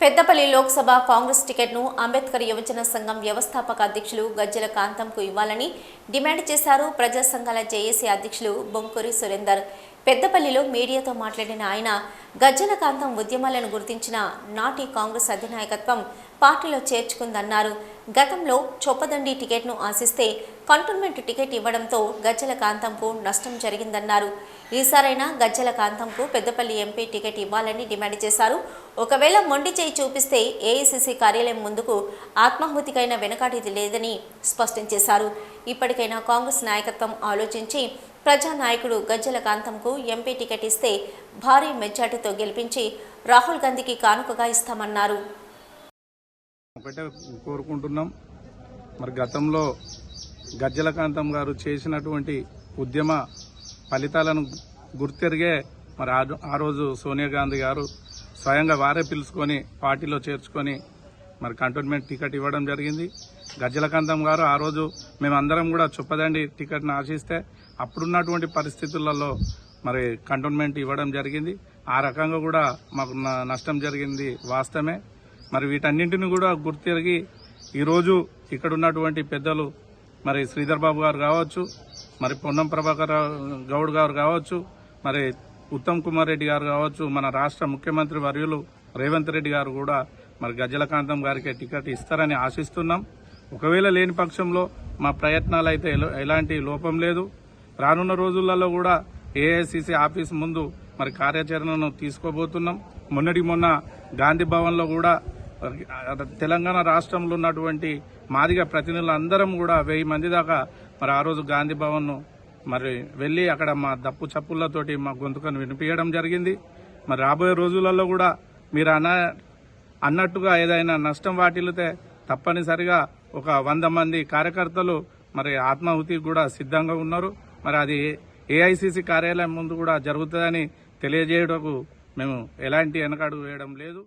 పెద్దపల్లి లోక్సభ కాంగ్రెస్ టికెట్ను అంబేద్కర్ యువజన సంఘం వ్యవస్థాపక అధ్యక్షులు గజ్జల కాంతంకు ఇవ్వాలని డిమాండ్ చేశారు ప్రజా సంఘాల జేఏసీ అధ్యక్షులు బొంకూరి సురేందర్. పెద్దపల్లిలో మీడియాతో మాట్లాడిన ఆయన గజ్జల కాంతం ఉద్యమాలను గుర్తించిన నాటి కాంగ్రెస్ అధినాయకత్వం పార్టీలో చేర్చుకుందన్నారు. గతంలో చొప్పదండి టికెట్ను ఆశిస్తే కంటోన్మెంట్ టికెట్ ఇవ్వడంతో గజ్జల కాంతంకు నష్టం జరిగిందన్నారు. ఈసారైనా గజ్జల కాంతంకు పెద్దపల్లి ఎంపీ టికెట్ ఇవ్వాలని డిమాండ్ చేశారు. ఒకవేళ మొండి చేయి చూపిస్తే ఏఐసిసి కార్యాలయం ముందుకు ఆత్మాహుతికైనా వెనకాటిది లేదని స్పష్టం చేశారు. ఇప్పటికైనా కాంగ్రెస్ నాయకత్వం ఆలోచించి ప్రజానాయకుడు గజ్జల కాంతంకు ఎంపీ టికెట్ ఇస్తే భారీ మెజార్టీతో గెలిపించి రాహుల్ గాంధీకి కానుకగా ఇస్తామన్నారు. ఒకటే కోరుకుంటున్నాం. మరి గతంలో గజ్జలకాంతం గారు చేసినటువంటి ఉద్యమ ఫలితాలను గుర్తెరిగే మరి ఆ ఆ రోజు సోనియా గాంధీ గారు స్వయంగా వారే పిలుచుకొని పార్టీలో చేర్చుకొని మరి కంటోన్మెంట్ టికెట్ ఇవ్వడం జరిగింది. గజ్జలకాంతం గారు ఆ రోజు మేమందరం కూడా చొప్పదండి టికెట్ను ఆశిస్తే అప్పుడున్నటువంటి పరిస్థితులలో మరి కంటోన్మెంట్ ఇవ్వడం జరిగింది. ఆ రకంగా కూడా మాకు నష్టం జరిగింది వాస్తవమే. మరి వీటన్నింటిని కూడా గుర్తిరిగి ఈరోజు ఇక్కడ ఉన్నటువంటి పెద్దలు మరి శ్రీధర్ బాబు గారు కావచ్చు మరి పొన్నం ప్రభాకర్ గౌడ్ గారు కావచ్చు మరి ఉత్తమ్ కుమార్ రెడ్డి గారు కావచ్చు మన రాష్ట్ర ముఖ్యమంత్రి వర్యులు రేవంత్ రెడ్డి గారు కూడా మరి గజ్జలకాంతం గారికి టికెట్ ఇస్తారని ఆశిస్తున్నాం. ఒకవేళ లేని పక్షంలో మా ప్రయత్నాలు అయితే ఎలాంటి లోపం లేదు. రానున్న రోజులలో కూడా ఏఐసిసి ఆఫీస్ ముందు మరి కార్యాచరణను తీసుకోబోతున్నాం. మొన్నటి మొన్న గాంధీ భవన్లో కూడా తెలంగాణ రాష్ట్రంలో ఉన్నటువంటి మాదిగ ప్రతినిధులు అందరం కూడా వెయ్యి మంది దాకా మరి ఆ రోజు గాంధీ భవన్ను మరి వెళ్ళి అక్కడ మా దప్పు చప్పులతోటి మా గొంతుకను వినిపించడం జరిగింది. మరి రాబోయే రోజులలో కూడా మీరు అన్న అన్నట్టుగా ఏదైనా నష్టం వాటిల్లితే తప్పనిసరిగా ఒక వంద మంది కార్యకర్తలు మరి ఆత్మాహుతికి కూడా సిద్ధంగా ఉన్నారు. మరి అది ఏఐసిసి కార్యాలయం ముందు కూడా జరుగుతుందని తెలియజేయటకు మేము ఎలాంటి వెనకాడు వేయడం లేదు.